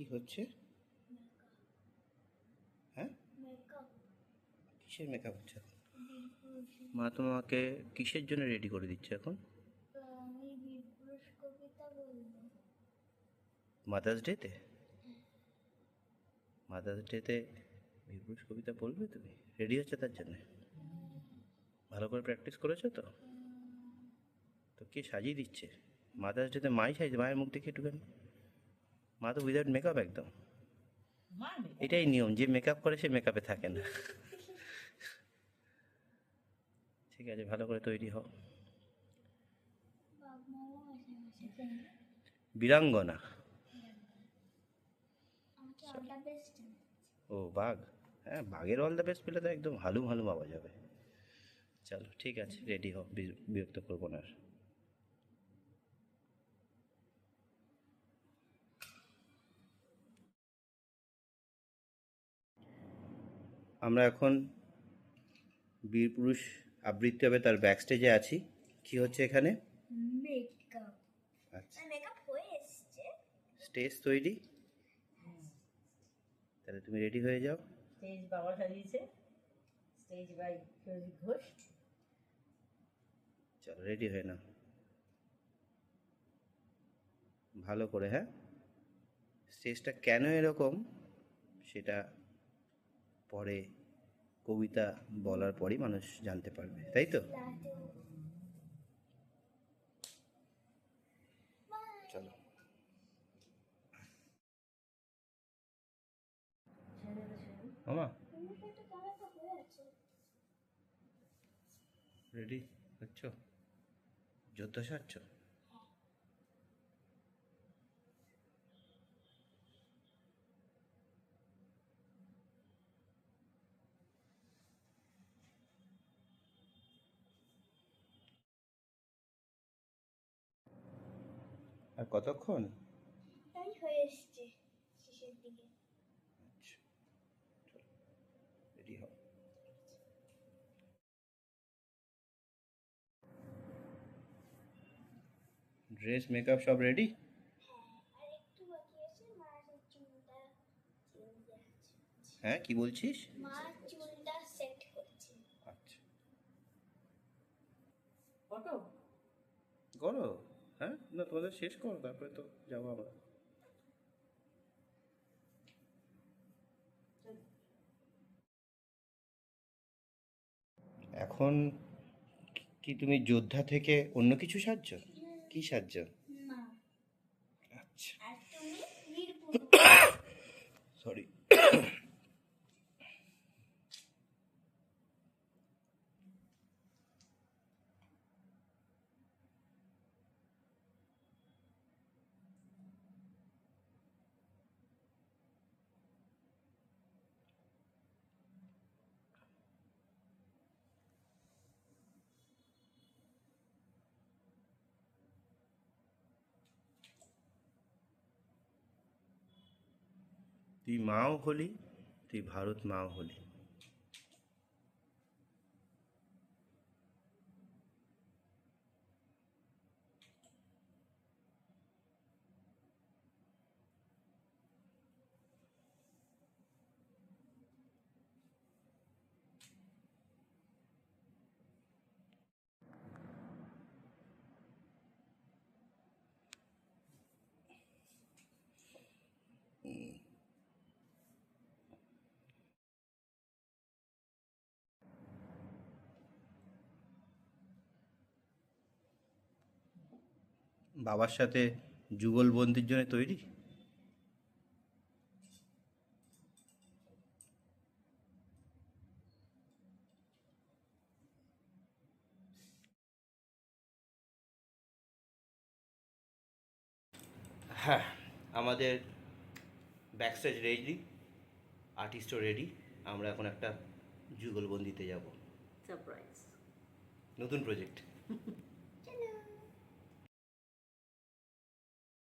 কি হচ্ছে? হ্যাঁ? কিসের মেকআপ হচ্ছে এখন? মা তোমাকে কিসের জন্য রেডি করে দিচ্ছে এখন? মাদার্স ডেতে মাদার্স ডেতে বীরপুরুষ কবিতা বলবে তুমি? রেডি হচ্ছে তার জন্য? ভালো করে প্র্যাকটিস করেছ তো? তো কে সাজিয়ে দিচ্ছে? মাদার্স ডেতে মাই সাজিয়ে মায়ের মুখ দেখে একটুখানি। মা তো উইদাউট মেকআপ একদম। এটাই নিয়ম যে মেকআপ করে সে মেকআপে থাকে না। ঠিক আছে ভালো করে তৈরি হও। বীরাঙ্গনা। আমাকে অল দ্য বেস্ট ও বাঘ। হ্যাঁ বাঘের অল দ্য বেস্ট পেলে তো একদম হালুম হালুম পাওয়া যাবে চলো ঠিক আছে রেডি হও বি- বিরক্ত করব না আমরা এখন বীরপুরুষ আবৃত্তি হবে তার ব্যাক স্টেজে আছি। কি হচ্ছে এখানে? আচ্ছা। মেকআপ হয়ে এসছে। স্টেজ তৈরি? তাহলে তুমি রেডি হয়ে যাও। স্টেজ বাবা সাজিয়েছে। Stage by Ghosh. চলো রেডি হয়ে নাও। ভালো করে হ্যাঁ? স্টেজটা কেন এরকম সেটা পরে কবিতা বলার পরই মানুষ জানতে পারবে, তাই তো? চলো। মামা? রেডি হচ্ছ? যোদ্ধা সাজছ আর কতক্ষণ? তাই হয়ে এসছে শেষের দিকে। আচ্ছা রেডি হও। ড্রেস মেকআপ সব রেডি হ্যাঁ আর একটু বাকি আছে মা চুলটা চুলটা হ্যাঁ কি বলছিস? মা চুলটা সেট করছে। আচ্ছা। ফটো? করো। হ্যাঁ? না তোমাদের শেষ করো তারপরে তো যাব আমরা। এখন কি তুমি যোদ্ধা থেকে অন্য কিছু সাহায্য কি সাজছ? না। আচ্ছা। আর তুমি বীরপুরুষ সরি তুই মাও হলি তুই ভারত মাও হলি। বাবার সাথে যুগলবন্দির জন্য তৈরি? হ্যাঁ আমাদের ব্যাকস্টেজ রেডি আর্টিস্টও রেডি আমরা এখন একটা যুগলবন্দিতে যাব। সারপ্রাইজ নতুন প্রজেক্ট